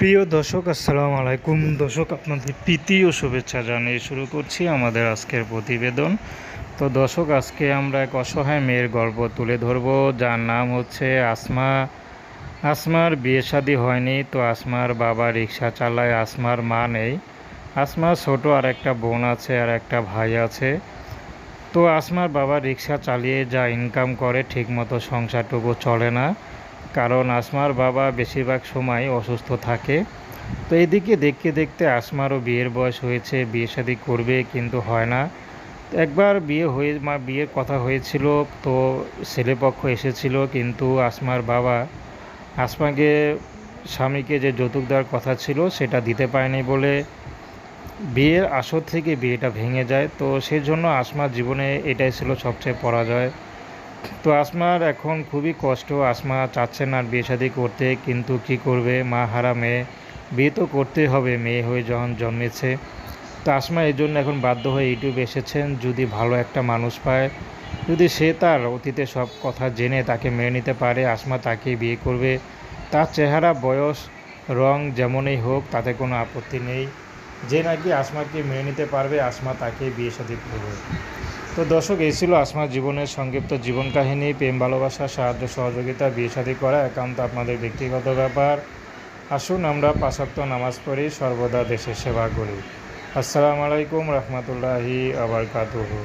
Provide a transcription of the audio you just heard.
প্রিয় দর্শক, আসসালাম আলাইকুম। দর্শক, আপনাদের প্রীতি ও শুভেচ্ছা জানিয়ে শুরু করছি আমাদের আজকের প্রতিবেদন। তো দর্শক, আজকে আমরা এক অসহায় মেয়ের গল্প তুলে ধরব। যার নাম হচ্ছে আসমা। আসমার বিয়ে শাদী হয়নি, তো আসমার বাবা রিক্সা চালায়, আসমার মা নেই। আসমার ছোট আর একটা বোন আছে আর একটা ভাই আছে। তো আসমার বাবা রিক্সা চালিয়ে যা ইনকাম করে, ঠিকমতো সংসারটুকু চলে না। কারণ আসমার বাবা বেশিরভাগ সময় অসুস্থ থাকে। তো এদিকে দেখতে দেখতে আসমারও বিয়ের বয়স হয়েছে, বিয়ে শাদী করবে কিন্তু হয় না। একবার বিয়ে হয়ে মা, বিয়ের কথা হয়েছিল, তো ছেলেপক্ষ এসেছিল, কিন্তু আসমার বাবা আসমাকে, স্বামীকে যে যৌতুক দেওয়ার কথা ছিল সেটা দিতে পারেনি বলে বিয়ের আসর থেকে বিয়েটা ভেঙে যায়। তো সেজন্য আসমার জীবনে এটাই ছিল সবচেয়ে পরাজয়। তো আসমার এখন খুবই কষ্ট। আসমা চাচ্ছে না আর বিয়ে শাদী করতে, কিন্তু কি করবে? মা হারা মেয়ে। বিয়ে তো করতেই হবে, মেয়ে হয়ে যখন জন্মেছে। তো আসমা এই জন্য এখন বাধ্য হয়ে ইউটিউবে এসেছেন, যদি ভালো একটা মানুষ পায়। যদি সে তার অতীতে সব কথা জেনে তাকে মেনে নিতে পারে, আসমা তাকে বিয়ে করবে। তার চেহারা, বয়স, রং যেমনই হোক, তাতে কোনো আপত্তি নেই। যে নাকি আসমাকে মেনে নিতে পারবে, আসমা তাকে বিয়ে শাদী করবে। তো দর্শক, এই ছিল আসমার জীবনের সংক্ষিপ্ত জীবন কাহিনী। প্রেম, ভালোবাসা, সাহায্য, সহযোগিতা, বিয়ে শাদী করা একান্ত আপনাদের ব্যক্তিগত ব্যাপার। আসুন আমরা পাশাক্ত নামাজ পড়ি, সর্বদা দেশের সেবা করি। আসসালামু আলাইকুম রহমতুল্লাহি আবরকাতুহু।